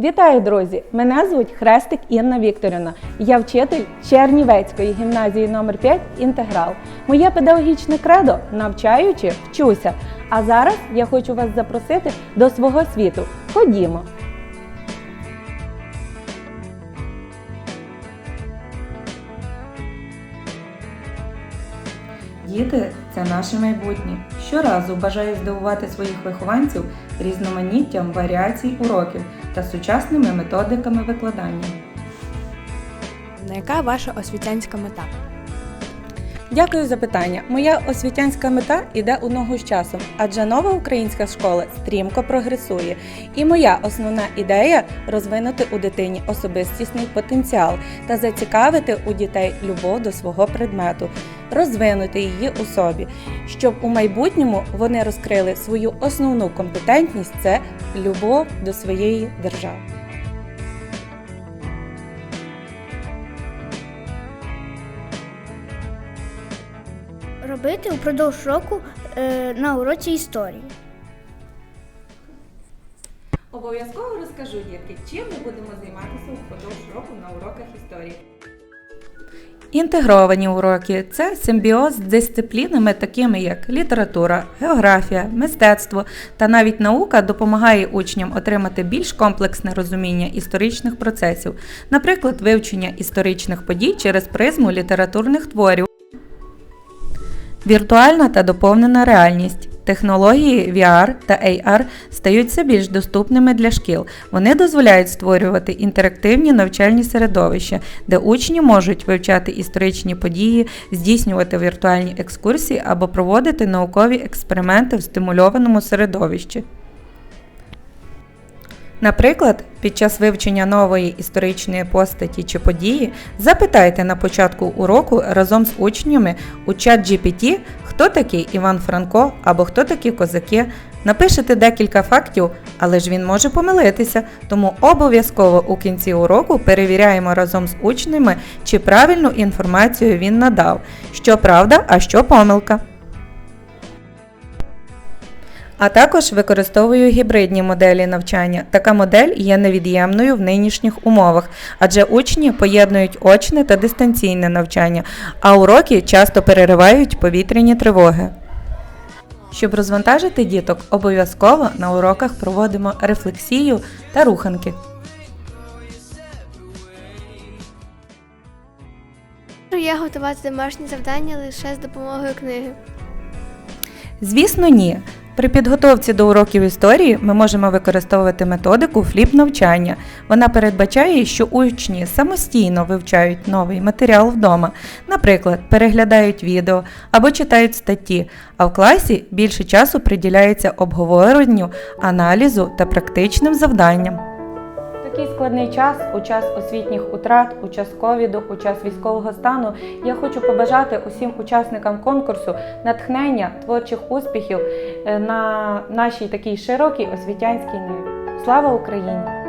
Вітаю, друзі! Мене звуть Хрестик Інна Вікторівна. Я вчитель Чернівецької гімназії номер 5 Інтеграл. Моє педагогічне кредо навчаючи, вчуся. А зараз я хочу вас запросити до свого світу. Ходімо! Діти це наше майбутнє. Щоразу бажаю здивувати своїх вихованців різноманіттям варіацій уроків та сучасними методиками викладання. На яка ваша освітянська мета? Дякую за питання. Моя освітянська мета іде у ногу з часом, адже нова українська школа стрімко прогресує. І моя основна ідея розвинути у дитині особистісний потенціал та зацікавити у дітей любов до свого предмету, розвинути її у собі, щоб у майбутньому вони розкрили свою основну компетентність це любов до своєї держави. Робити упродовж року е, на уроці історії. Обов'язково розкажу, дітки, чим ми будемо займатися упродовж року на уроках історії. Інтегровані уроки це симбіоз з дисциплінами, такими як література, географія, мистецтво та навіть наука допомагає учням отримати більш комплексне розуміння історичних процесів, наприклад, вивчення історичних подій через призму літературних творів. Віртуальна та доповнена реальність. Технології VR та AR стають все більш доступними для шкіл. Вони дозволяють створювати інтерактивні навчальні середовища, де учні можуть вивчати історичні події, здійснювати віртуальні екскурсії або проводити наукові експерименти в стимульованому середовищі. Наприклад, під час вивчення нової історичної постаті чи події запитайте на початку уроку разом з учнями у чат GPT, хто такий Іван Франко або хто такі козаки. Напишете декілька фактів, але ж він може помилитися, тому обов'язково у кінці уроку перевіряємо разом з учнями, чи правильну інформацію він надав, що правда, а що помилка. А також використовую гібридні моделі навчання. Така модель є невід'ємною в нинішніх умовах, адже учні поєднують очне та дистанційне навчання, а уроки часто переривають повітряні тривоги. Щоб розвантажити діток, обов'язково на уроках проводимо рефлексію та руханки. Я готувати домашні завдання лише з допомогою книги. Звісно, ні. При підготовці до уроків історії ми можемо використовувати методику фліп навчання. Вона передбачає, що учні самостійно вивчають новий матеріал вдома, наприклад, переглядають відео або читають статті, а в класі більше часу приділяється обговоренню, аналізу та практичним завданням. Такий складний час, у час освітніх утрат, у час ковіду, у час військового стану, я хочу побажати усім учасникам конкурсу натхнення, творчих успіхів е, на нашій такій широкій освітянській ниві. Слава Україні!